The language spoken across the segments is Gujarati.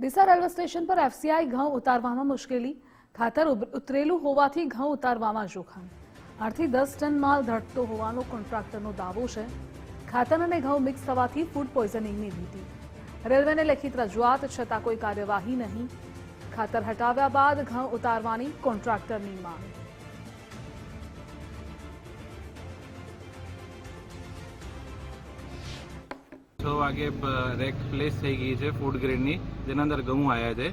ડીસા રેલવે સ્ટેશન પર એફસીઆઈ ઘઉં ઉતારવામાં મુશ્કેલી. ખાતર ઉતરેલું હોવાથી ઘઉં ઉતારવામાં જોખમ. આઠથી દસ ટન માલ ધટતો હોવાનો કોન્ટ્રાક્ટરનો દાવો છે. ખાતર અને ઘઉં મિક્સ થવાથી ફૂડ પોઈઝનિંગની ભીતિ. રેલવેને લેખિત રજૂઆત છતાં કોઈ કાર્યવાહી નહીં. ખાતર હટાવ્યા બાદ ઘઉં ઉતારવાની કોન્ટ્રાક્ટરની માંગ. છ વાગે રેક પ્લેસ થઈ ગઈ છે ફૂડ ગ્રેડની જેના અંદર ઘઉં આવ્યા છે.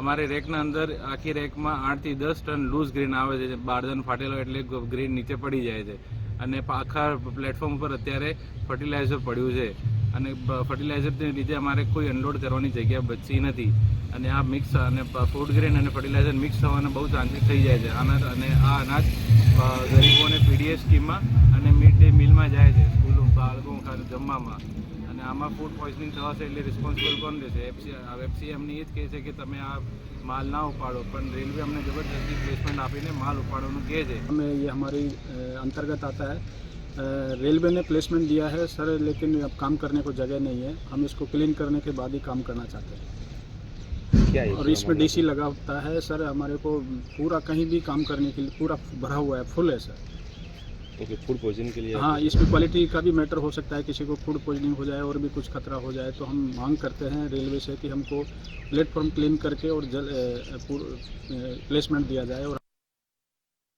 અમારે રેકના અંદર, આખી રેકમાં આઠથી દસ ટન લૂઝ ગ્રેન આવે છે બારદાન ફાટેલો એટલે ગ્રેન નીચે પડી જાય છે. અને આખા પ્લેટફોર્મ ઉપર અત્યારે ફર્ટિલાઇઝર પડ્યું છે. અને ફર્ટિલાઇઝરને લીધે અમારે કોઈ અનલોડ કરવાની જગ્યા બચી નથી. અને આ મિક્સ અને ફૂડ ગ્રેન અને ફર્ટિલાઇઝર મિક્સ થવાના બહુ ચાન્સીસ થઈ જાય છે. આના, અને આ અનાજ ગરીબોને પીડીએસ સ્કીમમાં અને મિડ ડે મિલમાં જાય છે. બાળકો ખાતે જમવામાં અને આમાં ફૂડ પોઈઝનિંગ થવાશે એટલે રિસ્પોન્સિબલ કોણ રહેશે એફસી એફસી અમને એ જ કહે છે કે તમે આ માલ ના ઉપાડો પણ રેલવે અમને જબરદસ્તી પ્લેસમેન્ટ આપીને માલ ઉપાડવાનું કહે છે हमें ये हमारी अ, अंतर्गत आता है अ, रेलवे ने प्लेसमेंट दिया है सर लेकिन अब काम करने को जगह नहीं है हम इसको क्लीन करने के बाद ही काम करना चाहते हैं क्या है और इसमें डीसी लगा होता है सर हमारे को पूरा कहीं भी काम करने के लिए पूरा भरा हुआ है फुल है सर ओके फ़ूड पॉइजनिंग के लिए हाँ इसमें क्वालिटी का भी मैटर हो सकता है किसी को फ़ूड पॉइजनिंग हो जाए और भी कुछ खतरा हो जाए तो हम मांग करते हैं रेलवे से कि हमको प्लेटफॉर्म क्लीन करके और जल प्लेसमेंट दिया जाए और